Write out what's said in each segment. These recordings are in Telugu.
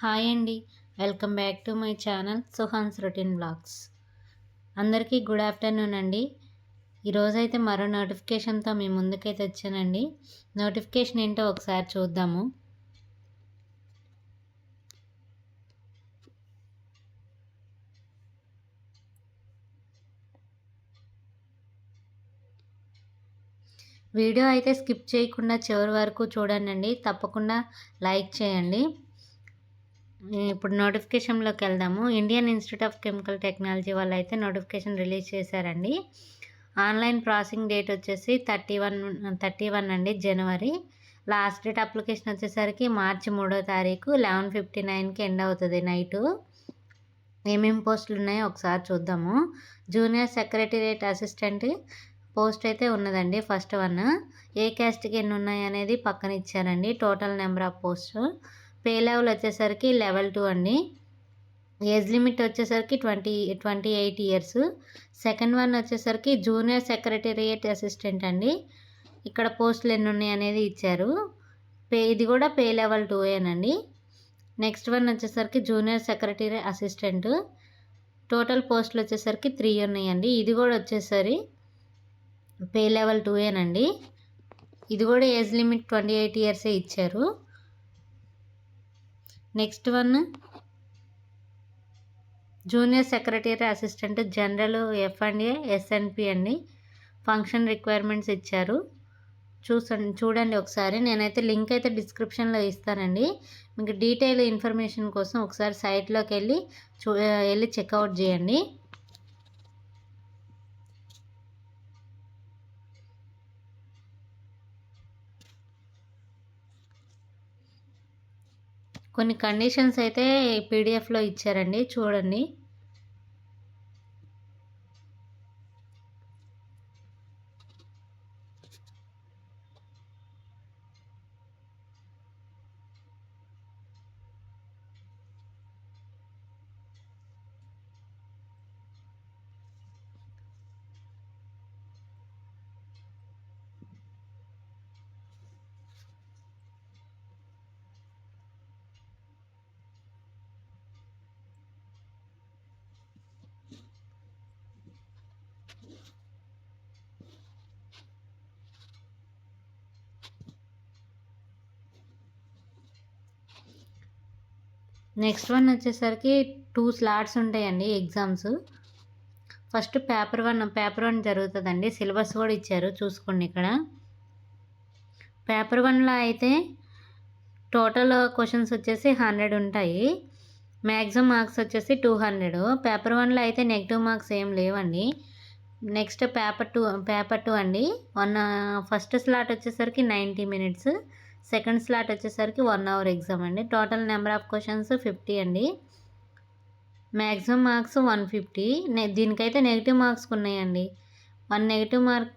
హాయ్ అండి. Welcome back to my channel Suhan's routine blogs. అందరికీ గుడ్ ఆఫ్టర్నూన్ అండి. ఈరోజైతే మరో నోటిఫికేషన్తో మీ ముందుకైతే వచ్చానండి. నోటిఫికేషన్ ఏంటో ఒకసారి చూద్దాము. వీడియో అయితే స్కిప్ చేయకుండా చివరి వరకు చూడండి. తప్పకుండా లైక్ చేయండి. ఇప్పుడు నోటిఫికేషన్లోకి వెళ్దాము. Indian Institute of Chemical Technology వాళ్ళు అయితే నోటిఫికేషన్ రిలీజ్ చేశారండి. ఆన్లైన్ ప్రాసెసింగ్ డేట్ వచ్చేసి థర్టీ వన్ థర్టీ వన్ అండి జనవరి. లాస్ట్ డేట్ అప్లికేషన్ వచ్చేసరికి మార్చి మూడో తారీఖు లెవెన్ ఫిఫ్టీ నైన్కి ఎండ్ అవుతుంది నైటు. ఏమేమి పోస్టులు ఉన్నాయో ఒకసారి చూద్దాము. జూనియర్ సెక్రటరియట్ అసిస్టెంట్ పోస్ట్ అయితే ఉన్నదండి ఫస్ట్ వన్. ఏ క్యాస్ట్కి ఎన్ని ఉన్నాయి అనేది పక్కన ఇచ్చారండి. Total number of post. Pay level వచ్చేసరికి లెవెల్ టూ అండి. ఏజ్ లిమిట్ వచ్చేసరికి twenty twenty eight years. Second one వచ్చేసరికి జూనియర్ సెక్రటేరియట్ అసిస్టెంట్ అండి. ఇక్కడ పోస్టులు ఎన్ని ఉన్నాయి అనేది ఇచ్చారు. పే ఇది కూడా పే లెవెల్ టూ ఏనండి నెక్స్ట్ వన్ వచ్చేసరికి జూనియర్ సెక్రటరీ అసిస్టెంట్. టోటల్ పోస్టులు వచ్చేసరికి త్రీ ఉన్నాయండి ఇది కూడా వచ్చేసరి పే లెవెల్ టూ ఏనండి ఇది కూడా ఏజ్ లిమిట్ ట్వంటీ ఎయిట్ ఇయర్సే ఇచ్చారు. Next one. Junior secretary assistant general F and A S N P అండి ఫంక్షన్ రిక్వైర్మెంట్స్ ఇచ్చారు. చూసండి చూడండి ఒకసారి. నేనైతే లింక్ అయితే డిస్క్రిప్షన్లో ఇస్తానండి. మీకు డీటెయిల్ ఇన్ఫర్మేషన్ కోసం ఒకసారి సైట్లోకి వెళ్ళి చూ వెళ్ళి చెక్అవుట్ చేయండి. కొన్ని కండిషన్స్ అయితే పీడిఎఫ్లో ఇచ్చారండి చూడండి. నెక్స్ట్ వన్ వచ్చేసరికి టూ స్లాట్స్ ఉంటాయండి exams. First paper one paper one జరుగుతుందండి. సిలబస్ కూడా ఇచ్చారు చూసుకోండి ఇక్కడ. పేపర్ వన్లో అయితే టోటల్ క్వశ్చన్స్ వచ్చేసి హండ్రెడ్ ఉంటాయి. మ్యాక్సిమం మార్క్స్ వచ్చేసి టూ హండ్రెడ్. పేపర్ వన్లో అయితే నెగిటివ్ మార్క్స్ ఏం లేవండి. Next paper two paper two అండి. వన్ ఫస్ట్ స్లాట్ వచ్చేసరికి నైంటీ మినిట్స్. సెకండ్ స్లాట్ వచ్చేసరికి వన్ అవర్ ఎగ్జామ్ అండి. Total number of questions fifty అండి. మ్యాక్సిమం మార్క్స్ వన్ ఫిఫ్టీ దీనికైతే నెగిటివ్ మార్క్స్ ఉన్నాయండి. One negative mark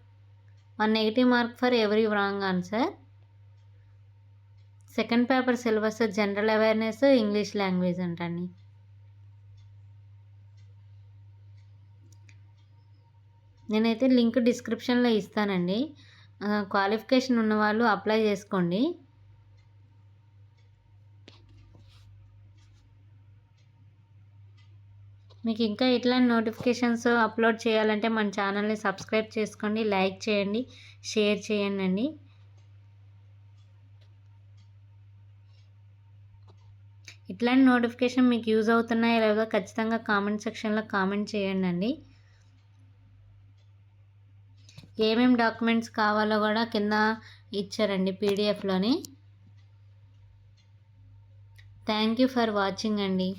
one negative mark for every wrong answer second paper syllabus general awareness English language అంటండి. నేనైతే లింక్ డిస్క్రిప్షన్లో ఇస్తానండి. క్వాలిఫికేషన్ ఉన్నవాళ్ళు అప్లై చేసుకోండి. మీకు ఇంకా ఇట్లాంటి నోటిఫికేషన్స్ అప్లోడ్ చేయాలంటే మన ఛానల్ని సబ్స్క్రైబ్ చేసుకోండి లైక్ చేయండి షేర్ చేయండి. అండి ఇట్లాంటి నోటిఫికేషన్ మీకు యూజ్ అవుతున్నాయో లేదో ఖచ్చితంగా కామెంట్ సెక్షన్లో కామెంట్ చేయండి. అండి ఏమేమి డాక్యుమెంట్స్ కావాలో కూడా కింద ఇచ్చారండి పీడిఎఫ్లోని. థ్యాంక్ యూ ఫర్ వాచింగ్ అండి.